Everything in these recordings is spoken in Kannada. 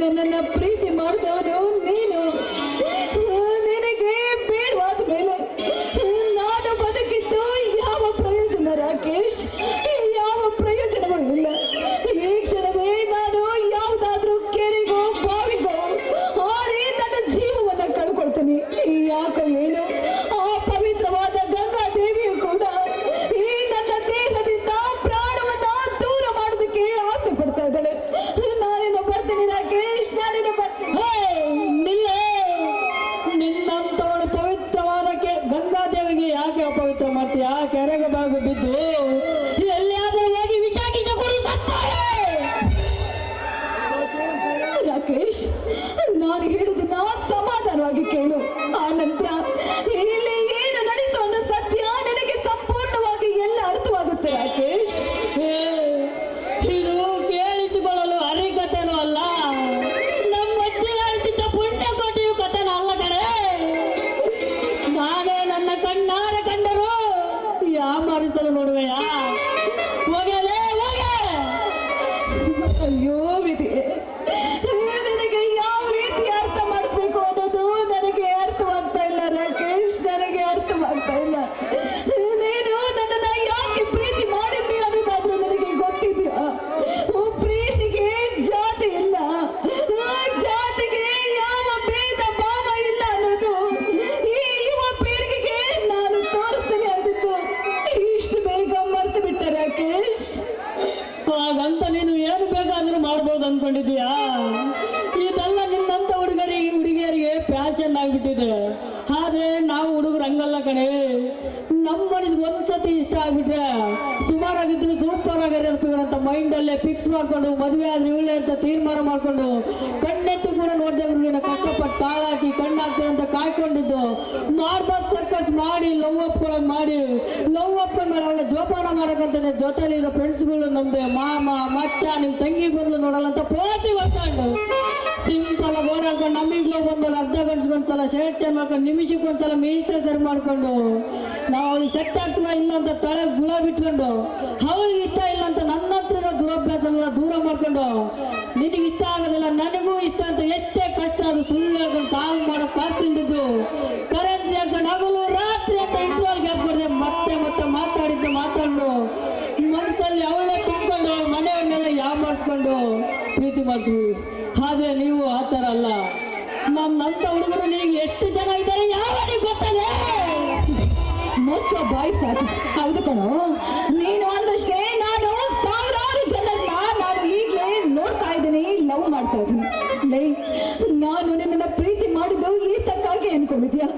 ನನ್ನನ್ನ ಪ್ರೀತಿ ಮಾಡಿದವನು ನೀನು. ನಿನಗೆ ಬೇಡವಾದ ಮೇಲೆ ನಾನು ಬದುಕಿದ್ದು ಯಾವ ಪ್ರಯೋಜನ ರಾಕೇಶ್? ಯಾವ ಪ್ರಯೋಜನವೂ ಇಲ್ಲ. ಈ ಕ್ಷಣವೇ ನಾನು ಯಾವುದಾದ್ರೂ ಕೆರೆಗೋ ಬಾವಿಗೋ ಹಾರಿ ನನ್ನ ಜೀವವನ್ನ ಕಳ್ಕೊಳ್ತೀನಿ. ಯಾಕೋ ಏನು? ಆ ಪವಿತ್ರವಾದ ಗಂಗಾ ದೇವಿಯು ಕೂಡ ಈ ನನ್ನ ದೇಹದಿಂದ ಪ್ರಾಣವನ್ನ ದೂರ ಮಾಡೋದಕ್ಕೆ ಆಸೆ ಪಡ್ತಾ ಇದ್ದಾಳೆ. ನಾವು ಹುಡುಗರು ಹಂಗಲ್ಲ ಕಣೆ. ನಮ್ಮ ಮನಸ್ಸಿಗೆ ಒಂದ್ಸತಿ ಇಷ್ಟ ಆಗ್ಬಿಟ್ರೆ ಸುಮಾರಾಗಿದ್ರು ಸೂಪರ್ ಆಗಿರ್ಬೇಕು ಅಂತ ಮೈಂಡ್ ಅಲ್ಲೇ ಫಿಕ್ಸ್ ಮಾಡ್ಕೊಂಡು ಮದುವೆ ಆದ್ರೆ ಇವಳೆ ಅಂತ ತೀರ್ಮಾನ ಮಾಡ್ಕೊಂಡು ಕಣ್ಣೆತ್ತು ಕೂಡ ನೋಡ್ದೆ ನಿನ್ನ ಕಷ್ಟಪಟ್ಟು ತಾಳಾಕಿ ಕಣ್ಣಾಕ್ತೀನಿ ಅಂತ ಕಾಯ್ಕೊಂಡಿದ್ದು. ಮಾಡ್ಬಾರ್ದು ಸರ್ಕಸ್ ಮಾಡಿ ಲವ್ ಒಪ್ಕೊಳಕ್ ಮಾಡಿ ಲವ್ ಒಪ್ಕೊಂಡ್ಮೇಲೆ ಅವಳ ಜೋಪಾನ ಮಾಡಕ್ಕಂತಾನೆ ಜೊತೆಲಿರೋ ಫ್ರೆಂಡ್ಸ್ಗಳು ನಮ್ದು. ಮಾಮ, ಮಚ್ಚ, ನಿಮ್ ತಂಗಿ ಬಂದ್ಲು ನೋಡಲ್ಲ ಅಂತ ಪೋತಿ ಬರ್ಕೊಂಡು ಸಿಂಪಲ್ ಓಡಾಡ್ಕೊಂಡು ನಮಗ್ಲೂ ಬಂದಲ್ಲ ಅರ್ಧ ಗಂಟೆಗೊಂದ್ಸಲ ಶರ್ಟ್ ಚೇಂಜ್ ಮಾಡ್ಕೊಂಡು ನಿಮಿಷಕ್ಕೆ ಒಂದ್ಸಲ ಧರ್ಮ ಮಾಡ್ಕೊಂಡು. ನಾವು ಅವಳಿಗೆ ಸೆಟ್ ಆಗ್ತಾ ಇಲ್ಲ ಅಂತ ತಲೆ ಗುಳ ಬಿಟ್ಕೊಂಡು, ಅವಳಿಗೆ ಇಷ್ಟ ಇಲ್ಲ ಅಂತ ನನ್ನ ಹತ್ರ ದುರಭ್ಯಾಸನೆಲ್ಲ ದೂರ ಮಾಡ್ಕೊಂಡು, ನಿನಗೆ ಇಷ್ಟ ಆಗೋದಿಲ್ಲ, ನನಗೂ ಇಷ್ಟ ಅಂತ ಎಷ್ಟೇ ಕಷ್ಟ ಅದು ಸುಳ್ಳು ಹೇಳ್ಕೊಂಡು ತಾವು ಮಾಡೋ ಪಾರ್ತಿಲ್ದಿದ್ದು ಕರೆನ್ಸಿ ಹಾಕೊಂಡು ಹಗಲು ರಾತ್ರಿ ಅಂತ ಇಂಟ್ರೋಲ್ ಗ್ಯಾಪ್ ಮತ್ತೆ ಮತ್ತೆ ಮಾತಾಡಿದ್ದು ಮಾತಾಡು ಮನಸ್ಸಲ್ಲಿ ಅವಳೇ ತುಂಬಿಕೊಂಡು ಯಾವ ಮಾಡಿಸ್ಕೊಂಡು ಪ್ರೀತಿ ಮಾಡ್ತೀವಿ. ಮುಚ್ಚ ಸಾಕು ಹೌದು ಕಣೋ. ನೀನು ಅಂದಷ್ಟೇ ನಾನು ಸಾವಿರಾರು ಜನರನ್ನ ನಾನು ಈಗಲೇ ನೋಡ್ತಾ ಇದ್ದೀನಿ, ಲವ್ ಮಾಡ್ತಾ ಇದ್ದೀನಿ. ಲೇ, ನಾನು ನಿನ್ನನ್ನ ಪ್ರೀತಿ ಮಾಡಿದ್ದು ಈ ತಕ್ಕಾಗಿ ಅನ್ಕೊಂಡಿದ್ಯಾ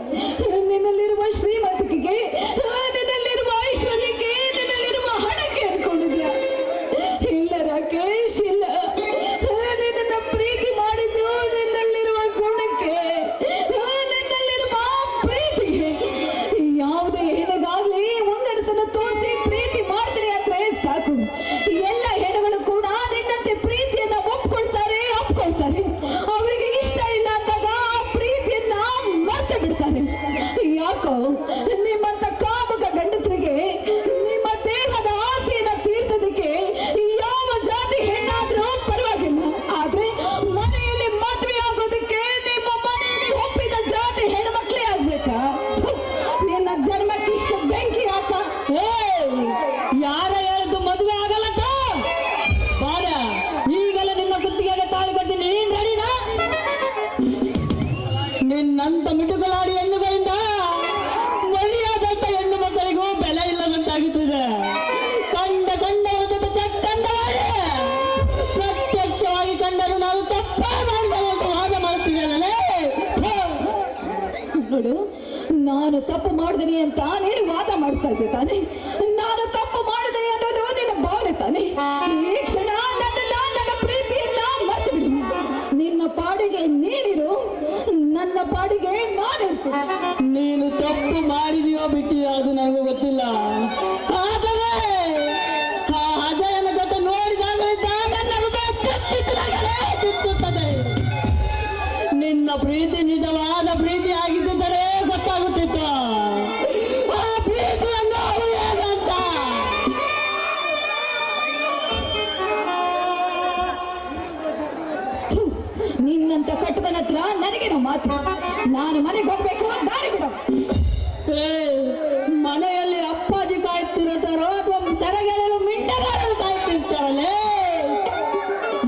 ನಾನು ತಪ್ಪು ಮಾಡಿದೀನಿ ಅಂತ ನೀನು ವಾದ ಮಾಡ್ತಾ ಇದ್ದೆ ತಾನೆ. ನಾನು ತಪ್ಪು ಮಾಡಿದೀನಿ ಅನ್ನೋದು ನಿನ್ನ ಭಾವನೆ ತಾನೆ. ಈ ಕ್ಷಣ ನನ್ನ ಪ್ರೀತಿಯನ್ನ ಮರೆತು ಬಿಡು. ನಿನ್ನ ಪಾಡಿಗೆ ನೀನಿರು. ನನ್ನ ಪಾಡಿಗೆ ನಾನಿರ್ತೀನಿ. ನೀನು ತಪ್ಪು ಮಾಡಿದೀಯೋ ಬಿಟ್ಟಿಯೋ ಅದು ನನಗೂ ನಾನು ಮನೆಗೆ ಹೋಗ್ಬೇಕು ದಾರಿ ಬಿಡು. ಮನೆಯಲ್ಲಿ ಅಪ್ಪಾಜಿ ಕಾಯ್ತಿರ್ತಾರೋ ಅಥವಾ ತೆರಗೆಲ್ಲೂ ಮಿಂಡಗಾರರು ಕಾಯ್ತಿರ್ತಾರಲ್ಲೇ.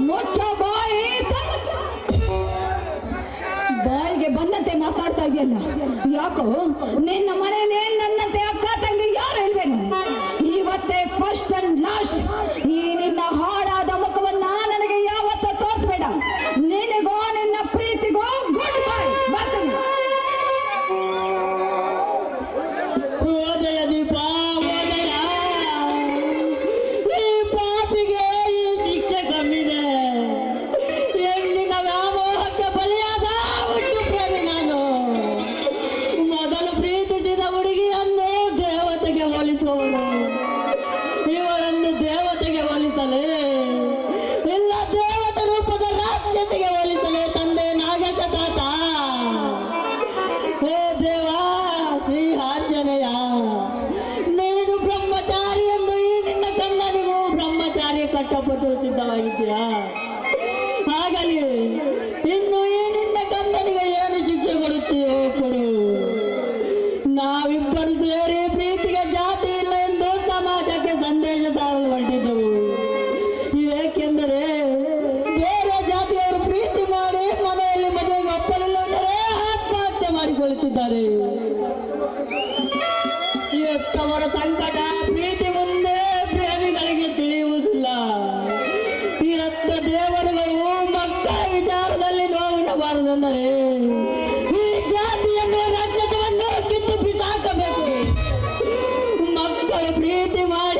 ಮುಚ್ಚ ಬಾಯಿ ಬಾಯಿಗೆ ಬಂದಂತೆ ಮಾತಾಡ್ತಾ ಇದೆಯಲ್ಲ? ಯಾಕೋ ನಿನ್ನ ಮನೇನೇ ಪ್ರೀತಿ ಮಾಡಿ